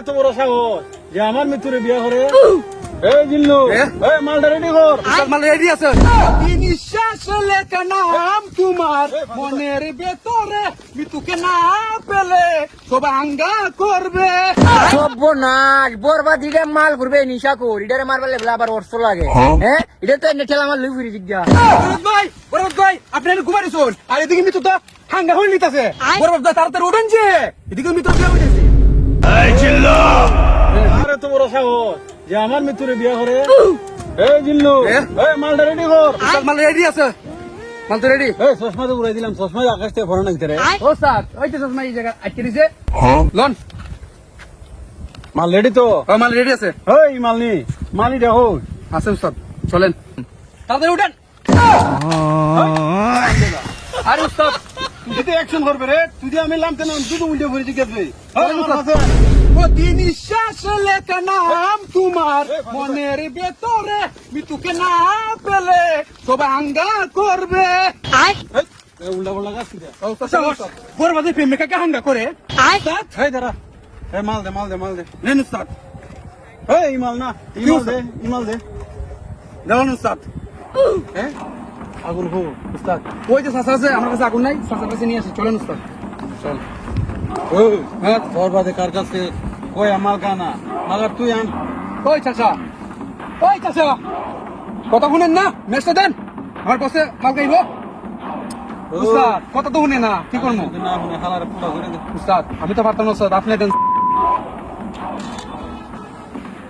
এত বড় সাহস যে আমার মৃত্যুরে বিয়া করে এই জিল্লু এই মালটা রেডি কর। মাল রেডি আছে। নিঃশ্বাস লেখা নাম তোমার। মনের ভেতরে মৃত্যুকে না পেলে সব আঙ্গা করবে। সর্বনাশ বরবাদ ইডে মাল ঘুরবে নিশা কর। ইডারে মারবার লেবলা আবার অর্থ লাগে। হ্যাঁ? এটা তো এনে ঠেলা আমার লুই ফিরি জিজ্ঞা। বরবাদ ভাই বরবাদ ভাই আপনি ঘুমারি শোন আর এদিকে মৃত্যু তো হাঙ্গা হয়ে নিতেছে। বরবাদ তাড়াতাড়ি উঠেন যে। এদিকে মৃত্যু বিয়ে হয়েছে আর এত সাহস যে আমার মৃত্যুরে বিয়া করে? এই জিল্লু এই মালটা রেডি কর। মাল রেডি আছে। মাল তো রেডি এই চশমা তো উড়াই দিলাম চশমা আকাশ থেকে ফোড়া নাকি রে ও স্যার ওই তো চশমা এই জায়গা আটকে দিছে। লন। মাল রেডি তো? মাল রেডি আছে। এই মাল নি। দেখো। আছে উস্তাদ চলেন। তাড়াতাড়ি উঠেন। আরে উস্তাদ তুই যদি অ্যাকশন করবে রে তুই যদি আমি লামতে নাম তুই তো উল্টে পড়ে জিজ্ঞেস ভাই প্রতি নিঃশ্বাস লেখা নাম তোমার মনের ভেতরে মৃত্যুকে না পেলে সব আঙ্গা করবে। উল্টা পাল্টা কাজ কি বরবাদে প্রেমিকাকে হাঙ্গা করে। উস্তাদ, এই দাঁড়া। এই মাল দে মাল দে মাল দে। নেন উস্তাদ এই ইমাল না। ইমাল দে ইমাল দে। দেওয়ান উস্তাদ হ্যাঁ? আগুন হো উস্তাদ। ওই যে চাষা আছে আমার কাছে আগুন নাই কাছে নিয়ে আসি। চলেন উস্তাদ। চল। হ্যাঁ বরবাদে কার কাছে? কই আমার গানা। মাগার তুই আন। ওই চাষা ওই চাষা কথা শুনেন না? মেসটা দেন। আমার কাছে মাল উস্তাদ কথা তো শুনে না। কি করব? না মানে হালার পুরা করে উস্তাদ আমি তো পারতাম না উস্তাদ। আপনি দেন।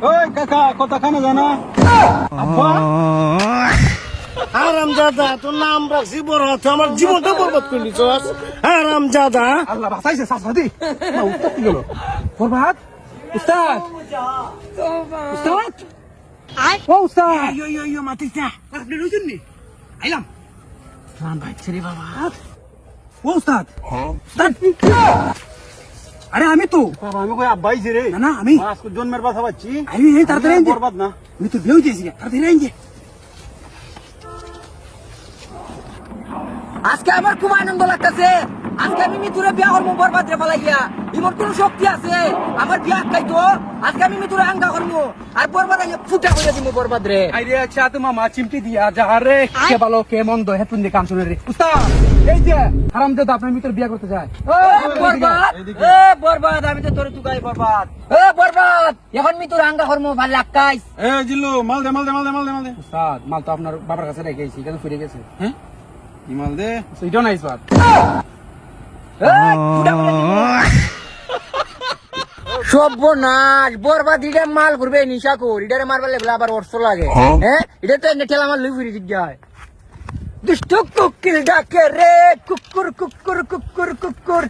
ওই কাকা কথা খানা জানা আব্বা? আরাম দাদা তোর নাম রাখছি বড় হাতে আমার জীবনটা বরবাদ করে দিছ আরাম দাদা আল্লাহ বাঁচাইছে শাসাদি না উস্তাদ কি গেল বরবাদ? উস্তাদ? উস্তাদ? ও উস্তাদ। ইয়ো ইয়ো ইয়ো মাতিস না। আপনি রয়েছেন নি? আইলাম। রাম ভাই ছেড়ে বাবা। ও উস্তাদ। উস্তাদ আরে আমি তো। বাবা আমি কই আব্বাই রে? না না আমি। আজকে জন্মের কথা পাচ্ছি। আমি এই তাড়াতাড়ি বরবাদ না। আমি তো বিয়ে হয়েছি তাড়াতাড়ি আইন আজকে আমার খুব আনন্দ লাগতেছে। আজকে আমি মিতুরে বিয়া করব বরবাদ রে ফেলাইয়া। ইমন কোন শক্তি আছে? আমার বিয়া খাইতো আজকে আমি মিতুরে আঙ্গা করব আর বরবাদ আইয়া ফুটা করে দিব বরবাদ রে। আইরে আচ্ছা তোমা মা চিমটি দিয়া যা রে কে ভালো কে মন্দ হেতুন দিয়ে কাম শুনে রে। উস্তাদ এই যে হারাম দাদা আপনার বিয়া করতে যায়। এ বরবাদ! এ বরবাদ! আমি তো তোরে তুকাই বরবাদ। এ বরবাদ! এখন মিতুরে আঙ্গা করব ভালো লাগাইস এ জিল্লু মাল দে মাল দে মাল দে মাল দে মাল দে। উস্তাদ মাল তো আপনার বাবার কাছে রেখে গেছি কেন ফিরে গেছে। হ্যাঁ? কি মাল দে সেইটাও নাই স্যার এ, ফুটা সর্বনাশ বরবাদ ইডে মাল ঘুরবে নিশা কর। ইডারে মারবার লেবলা আবার অর্থ লাগে। হ্যাঁ এটা তো এনে ঠেলা আমার লুই ফিরি জিজ্ঞায় দুষ্ট কুকিল ডাকে রে কুকুর কুকুর কুকুর কুকুর।